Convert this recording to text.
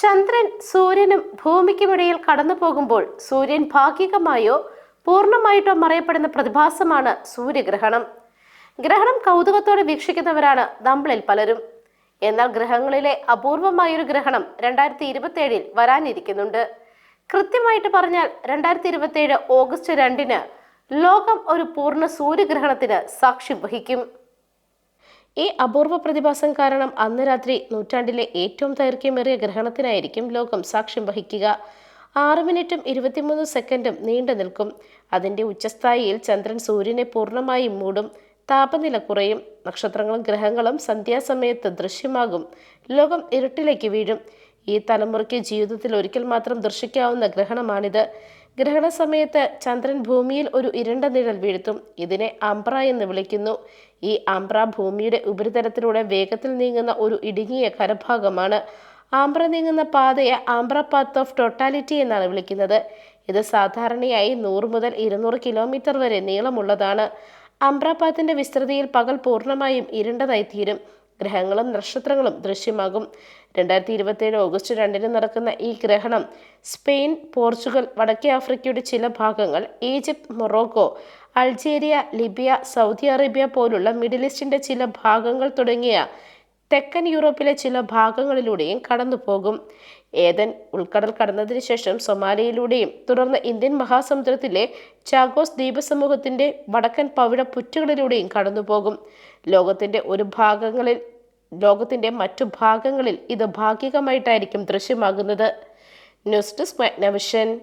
ചന്ദ്രൻ സൂര്യനും ഭൂമിക്കുമിടയിൽ കടന്നു പോകുമ്പോൾ സൂര്യൻ ഭാഗികമായോ പൂർണമായിട്ടോ മറയപ്പെടുന്ന പ്രതിഭാസമാണ് സൂര്യഗ്രഹണം. ഗ്രഹണം കൗതുകത്തോടെ വീക്ഷിക്കുന്നവരാണ് നമ്മളിൽ പലരും. എന്നാൽ ഗ്രഹങ്ങളിലെ അപൂർവമായൊരു ഗ്രഹണം രണ്ടായിരത്തി ഇരുപത്തിയേഴിൽ വരാനിരിക്കുന്നുണ്ട്. കൃത്യമായിട്ട് പറഞ്ഞാൽ രണ്ടായിരത്തി ഇരുപത്തിയേഴ് ഓഗസ്റ്റ് രണ്ടിന് ലോകം ഒരു പൂർണ സൂര്യഗ്രഹണത്തിന് സാക്ഷ്യം വഹിക്കും. ഈ അപൂർവ പ്രതിഭാസം കാരണം അന്ന് രാത്രി നൂറ്റാണ്ടിലെ ഏറ്റവും ദൈർഘ്യമേറിയ ഗ്രഹണത്തിനായിരിക്കും ലോകം സാക്ഷ്യം വഹിക്കുക. ആറ് മിനിറ്റും ഇരുപത്തിമൂന്ന് സെക്കൻഡും നീണ്ടു നിൽക്കും. അതിന്റെ ഉച്ചസ്ഥായിയിൽ ചന്ദ്രൻ സൂര്യനെ പൂർണമായും മൂടും. താപനില കുറയും. നക്ഷത്രങ്ങളും ഗ്രഹങ്ങളും സന്ധ്യാസമയത്ത് ദൃശ്യമാകും. ലോകം ഇരുട്ടിലേക്ക് വീഴും. ഈ തലമുറയ്ക്ക് ജീവിതത്തിൽ ഒരിക്കൽ മാത്രം ദർശിക്കാവുന്ന ഗ്രഹണമാണിത്. ഗ്രഹണ സമയത്ത് ചന്ദ്രൻ ഭൂമിയിൽ ഒരു ഇരുണ്ട നിഴൽ വീഴ്ത്തും. ഇതിനെ അംബ്ര എന്ന് വിളിക്കുന്നു. ഈ അംബ്ര ഭൂമിയുടെ ഉപരിതലത്തിലൂടെ വേഗത്തിൽ നീങ്ങുന്ന ഒരു ഇടുങ്ങിയ കരഭാഗമാണ്. ആംബ്ര നീങ്ങുന്ന പാതയെ ആംബ്ര പാത്ത് ഓഫ് ടോട്ടാലിറ്റി എന്നാണ് വിളിക്കുന്നത്. ഇത് സാധാരണയായി നൂറ് മുതൽ ഇരുന്നൂറ് കിലോമീറ്റർ വരെ നീളമുള്ളതാണ്. അംബ്രാപാത്തിന്റെ വിസ്തൃതിയിൽ പകൽ പൂർണമായും ഇരുണ്ടതായി തീരും ഗ്രഹങ്ങളും നക്ഷത്രങ്ങളും ദൃശ്യമാകും. രണ്ടായിരത്തി ഇരുപത്തിയേഴ് ഓഗസ്റ്റ് രണ്ടിന് നടക്കുന്ന ഈ ഗ്രഹണം സ്പെയിൻ പോർച്ചുഗൽ വടക്കേ ആഫ്രിക്കയുടെ ചില ഭാഗങ്ങൾ Egypt Morocco Algeria Libya Saudi Arabia പോലുള്ള മിഡിൽ ഈസ്റ്റിന്റെ ചില ഭാഗങ്ങൾ തുടങ്ങിയ തെക്കൻ യൂറോപ്പിലെ ചില ഭാഗങ്ങളിലൂടെയും കടന്നു പോകും ഏതൻ ഉൾക്കടൽ കടന്നതിന് ശേഷം സൊമാലിയയിലൂടെയും തുടർന്ന് ഇന്ത്യൻ മഹാസമുദ്രത്തിലെ ചാഗോസ് ദ്വീപസമൂഹത്തിന്റെ വടക്കൻ പവിഴ പുറ്റുകളിലൂടെയും കടന്നുപോകും. ലോകത്തിന്റെ ഒരു ഭാഗങ്ങളിൽ ലോകത്തിന്റെ മറ്റു ഭാഗങ്ങളിൽ ഇത് ഭാഗികമായിട്ടായിരിക്കും ദൃശ്യമാകുന്നത്. News desk മെഗ്നവിഷൻ.